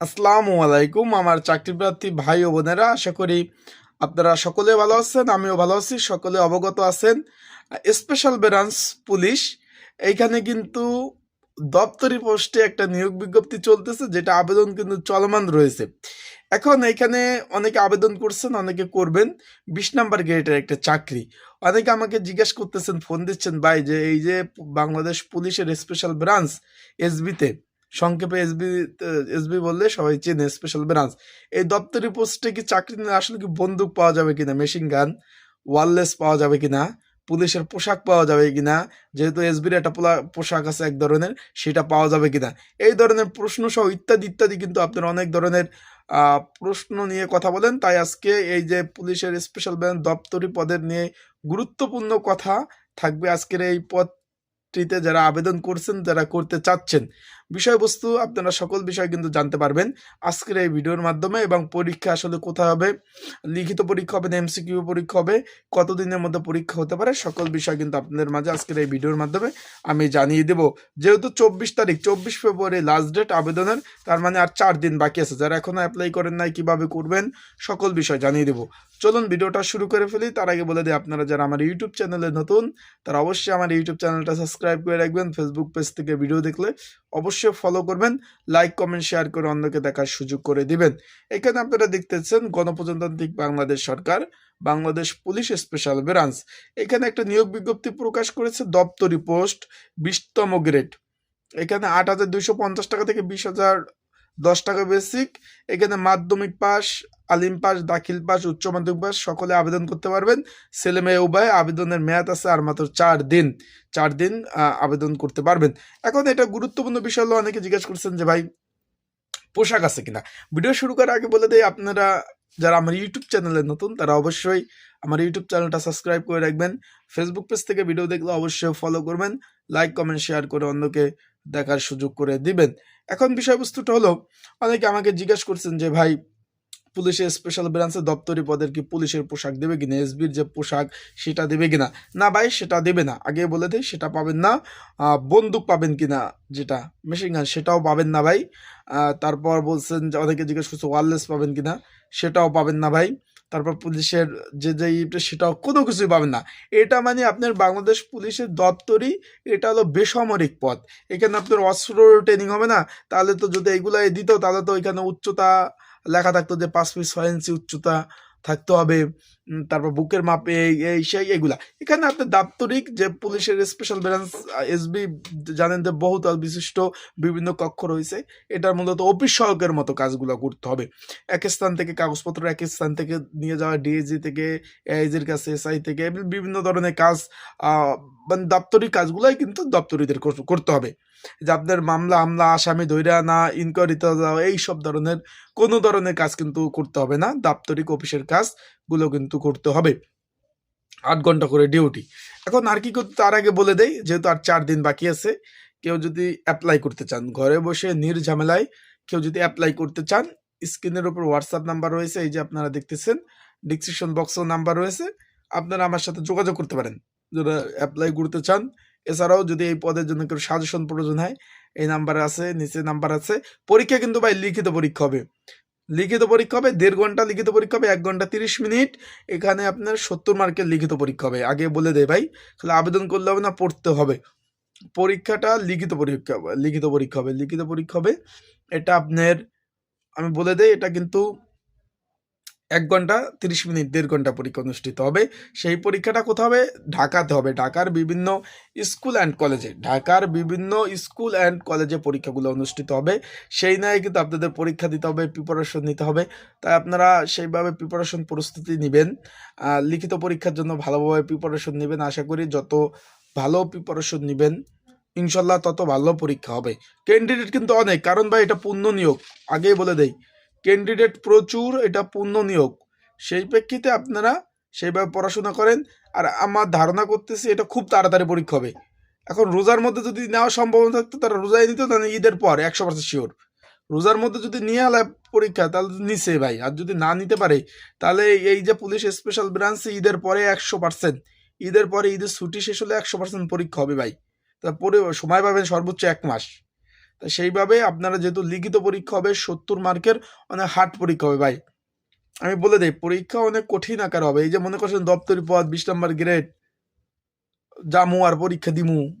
আসসালামু আলাইকুম, আমার চাকরি প্রার্থী ভাই ও বোনেরা, আশা করি আপনারা সকলে ভালো আছেন, আমিও ভালো আছি, সকলে অবগত আছেন। স্পেশাল ব্রাঞ্চ পুলিশ, এইখানে কিন্তু দপ্তরি পোস্টে একটা নিয়োগ বিজ্ঞপ্তি চলতেছে, যেটা আবেদন কিন্তু চলমান রয়েছে। এখন এখানে অনেকে আবেদন করছেন, অনেকে করবেন, বিশ নাম্বার গ্রেডের একটা চাকরি। অনেকে আমাকে জিজ্ঞেস করতেছেন, ফোন দিচ্ছেন, ভাই যে এই যে বাংলাদেশ পুলিশের স্পেশাল ব্রাঞ্চ, এসবিতে সংক্ষেপে এসবি এসবি বললে সবাই চেনে স্পেশাল ব্রাঞ্চ এই দপ্তরি পোস্টে কি চাকরি নিলে আসলে কি বন্দুক পাওয়া যাবে কিনা? মেশিন গান ওয়ারলেস পাওয়া যাবে কিনা? পুলিশের পোশাক পাওয়া যাবে কিনা? যেহেতু এসবির একটা পোশাক আছে এক ধরনের, সেটা পাওয়া যাবে কিনা? এই ধরনের প্রশ্ন সহ ইত্যাদি ইত্যাদি কিন্তু আপনারা অনেক ধরনের প্রশ্ন নিয়ে কথা বলেন। তাই আজকে এই যে পুলিশের স্পেশাল ব্রাঞ্চ দপ্তরি পদের নিয়ে গুরুত্বপূর্ণ কথা থাকবে আজকের এই পদটিতে যারা আবেদন করছেন, যারা করতে চাচ্ছেন। বিষয়বস্তু আপনারা সকল বিষয় কিন্তু জানতে পারবেন আজকের এই ভিডিওর মাধ্যমে এবং পরীক্ষা আসলে কোথায় হবে, লিখিত পরীক্ষা হবে না এমসিকিউ পরীক্ষা হবে, কতদিনের মধ্যে পরীক্ষা হতে পারে, সকল বিষয় কিন্তু আপনাদের মাঝে আজকের এই ভিডিওর মাধ্যমে আমি জানিয়ে দেব। যেহেতু চব্বিশ তারিখ, চব্বিশ ফেব্রুয়ারি লাস্ট ডেট আবেদনের, তার মানে আর চার দিন বাকি আছে, যারা এখনও অ্যাপ্লাই করেন নাই, কীভাবে করবেন, সকল বিষয় জানিয়ে দেব। চলুন ভিডিওটা শুরু করে ফেলি, তার আগে বলে দিই আপনারা যারা আমার ইউটিউব চ্যানেলে নতুন, তারা অবশ্যই আমার ইউটিউব চ্যানেলটা সাবস্ক্রাইব করে রাখবেন ফেসবুক পেজ থেকে ভিডিও দেখলে অবশ্যই ফলো করবেন লাইক কমেন্ট শেয়ার করে অন্যকে দেখার সুযোগ করে দিবেন। এখানে আপনারা দেখতেছেন গণপ্রজাতান্ত্রিক বাংলাদেশ সরকার, বাংলাদেশ পুলিশ স্পেশাল ব্রাঞ্চ এখানে একটা নিয়োগ বিজ্ঞপ্তি প্রকাশ করেছে, দপ্তরি পোস্ট বিশতম গ্রেড এখানে আট হাজার দুইশো পঞ্চাশ টাকা থেকে বিশ হাজার দশ টাকা বেসিক এখানে মাধ্যমিক পাস, আলিম পাস, দাখিল পাস, উচ্চ মাধ্যমিক পাস, সকলে আবেদন করতে পারবেন। ছেলে মেয়ে উভয় আবেদনের মেয়াদ আছে আর মাত্র চার দিন চার দিন আবেদন করতে পারবেন। এখন এটা গুরুত্বপূর্ণ বিষয় হলো অনেকে জিজ্ঞেস করছেন যে, ভাই, পোশাক আছে কিনা? ভিডিও শুরু করার আগে বলে দেই, আপনারা যারা আমার ইউটিউব চ্যানেলে নতুন, তারা অবশ্যই আমার ইউটিউব চ্যানেলটা সাবস্ক্রাইব করে রাখবেন। ফেসবুক পেজ থেকে ভিডিও দেখলে অবশ্যই ফলো করবেন। লাইক কমেন্ট শেয়ার করে অন্যকে দেখার সুযোগ করে দিবেন। এখন বিষয়বস্তুটা হলো, অনেকে আমাকে জিজ্ঞেস করছেন যে, ভাই, পুলিশের স্পেশাল ব্রাঞ্চে দপ্তরি পদের কি পুলিশের পোশাক দেবে কিনা? এসবির যে পোশাক, সেটা দেবে কিনা? না ভাই, সেটা দেবে না। আগে বলে দেয় সেটা পাবেন না। বন্দুক পাবেন কিনা যেটা? মেশিন গান সেটাও পাবেন না ভাই। তারপর বলছেন যে, অনেকে জিজ্ঞেস করছে ওয়ারলেস পাবেন কিনা? সেটাও পাবেন না ভাই। তারপর পুলিশের যে যে ইটা সেটাও কোনো কিছুই পাবেন না। এটা মানে আপনার বাংলাদেশ পুলিশের দপ্তরই এটা হলো বেসামরিক পদ এখানে আপনার অস্ত্র ট্রেনিং হবে না, তাহলে তো যদি এইগুলো দিত তাহলে তো এখানে উচ্চতা লেখা থাকতো যে পাঁচ ফিট ছয় ইঞ্চি উচ্চতা থাকতে হবে। তারপর বুকের মাপে, এই সেই এগুলা এখানে আপনার দাপ্তরিক যে পুলিশের স্পেশাল ব্রাঞ্চ এসবি জানেন যে বহুতল বিশিষ্ট বিভিন্ন কক্ষ রয়েছে, এটার মূলত অফিস সহকের মতো কাজগুলো করতে হবে। এক স্থান থেকে কাগজপত্র, এক স্থান থেকে নিয়ে যাওয়া ডিএজি থেকে এআইজির কাছে এসআই থেকে বিভিন্ন ধরনের কাজ মানে দাপ্তরিক কাজগুলাই কিন্তু দপ্তরিদের করতে হবে। যে আপনার মামলা আমলা আসামি ধৈরা না ইনকোয়ারিতে যাওয়া এই সব ধরনের, কোনো ধরনের কাজ কিন্তু করতে হবে না। দাপ্তরিক অফিসের কাজগুলো কিন্তু করতে হবে। আট ঘণ্টা করে ডিউটি এখন আর কি করতে তার আগে বলে দেয় যেহেতু আর চার দিন বাকি আছে, কেউ যদি অ্যাপ্লাই করতে চান, ঘরে বসে নির্ঝামেলায় কেউ যদি অ্যাপ্লাই করতে চান স্ক্রিনের উপর হোয়াটসঅ্যাপ নাম্বার রয়েছে, এই যে আপনারা দেখতেছেন ডিসক্রিপশন বক্সও নাম্বার রয়েছে, আপনারা আমার সাথে যোগাযোগ করতে পারেন। যারা অ্যাপ্লাই করতে চান, এছাড়াও যদি এই পদের জন্য কেউ সাজেশন প্রয়োজন হয়, এই নাম্বার আছে, নিচে নাম্বার আছে, পরীক্ষা কিন্তু ভাই লিখিত পরীক্ষা হবে। লিখিত পরীক্ষা হবে, দেড় ঘণ্টা লিখিত পরীক্ষা হবে, এক ঘণ্টা তিরিশ মিনিট। এখানে আপনার সত্তর মার্কের লিখিত পরীক্ষা হবে। আগে বলে দেয় ভাই, তাহলে আবেদন করলে হবে না, পড়তে হবে। পরীক্ষাটা লিখিত পরীক্ষা লিখিত পরীক্ষা হবে, লিখিত পরীক্ষা হবে। এটা আপনার, আমি বলে দেই, এটা কিন্তু এক ঘণ্টা, তিরিশ মিনিট, দেড় ঘণ্টা পরীক্ষা অনুষ্ঠিত হবে। সেই পরীক্ষাটা কোথাও হবে? ঢাকাতে হবে। ঢাকার বিভিন্ন স্কুল অ্যান্ড কলেজে। ঢাকার বিভিন্ন স্কুল অ্যান্ড কলেজে পরীক্ষাগুলো অনুষ্ঠিত হবে। সেই নয় কিন্তু আপনাদের পরীক্ষা দিতে হবে প্রিপারেশন নিতে হবে। তাই আপনারা সেইভাবে প্রিপারেশন প্রস্তুতি নেবেন। লিখিত পরীক্ষার জন্য ভালোভাবে প্রিপারেশন নেবেন। আশা করি যত ভালো প্রিপারেশন নেবেন ইনশাল্লাহ তত ভালো পরীক্ষা হবে। ক্যান্ডিডেট কিন্তু অনেক। কারণ ভাই, এটা পূর্ণ নিয়োগ। আগেই বলে দেই। ক্যান্ডিডেট প্রচুর, এটা পূর্ণ নিয়োগ। সেই প্রেক্ষিতে আপনারা সেইভাবে পড়াশোনা করেন, আর আমার ধারণা করতেছি এটা খুব তাড়াতাড়ি পরীক্ষা হবে। এখন রোজার মধ্যে যদি নেওয়া সম্ভাবনা থাকতো, তারা রোজায় নিত তাহলে ঈদের পর একশো পার্সেন্ট শিওর রোজার মধ্যে যদি নিয়ে আলায় পরীক্ষা, তাহলে নিছে ভাই। আর যদি না নিতে পারে, তাহলে এই যে পুলিশ স্পেশাল ব্রাঞ্চ ঈদের পরে একশো পার্সেন্ট ঈদের পরে ঈদের ছুটি শেষ হলে একশো পার্সেন্ট পরীক্ষা হবে ভাই। তা পরে সময় পাবেন সর্বোচ্চ এক মাস। সেইভাবে আপনারা যেহেতু লিখিত পরীক্ষা হবে, সত্তর মার্কের অনেক হার্ড পরীক্ষা হবে ভাই। আমি বলে দিই, পরীক্ষা অনেক কঠিন আকার হবে। এই যে মনে করছেন দপ্তরি পদ, বিশ নম্বর গ্রেড জামু আর পরীক্ষা দিমু,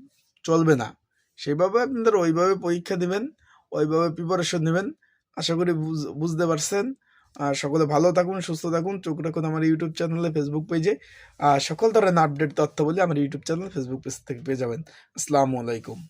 চলবে না। সেইভাবে আপনাদের ওইভাবে পরীক্ষা দিবেন, ওইভাবে প্রিপারেশন নেবেন আশা করি বুঝ- বুঝতে পারছেন। আর সকলে ভালো থাকুন, সুস্থ থাকুন। চোখ রাখুন আমার ইউটিউব চ্যানেলে ফেসবুক পেজে আর সকল ধরনের আপডেট তথ্য বলে আমার ইউটিউব চ্যানেল ফেসবুক পেজ থেকে পেয়ে যাবেন। আসসালামু আলাইকুম।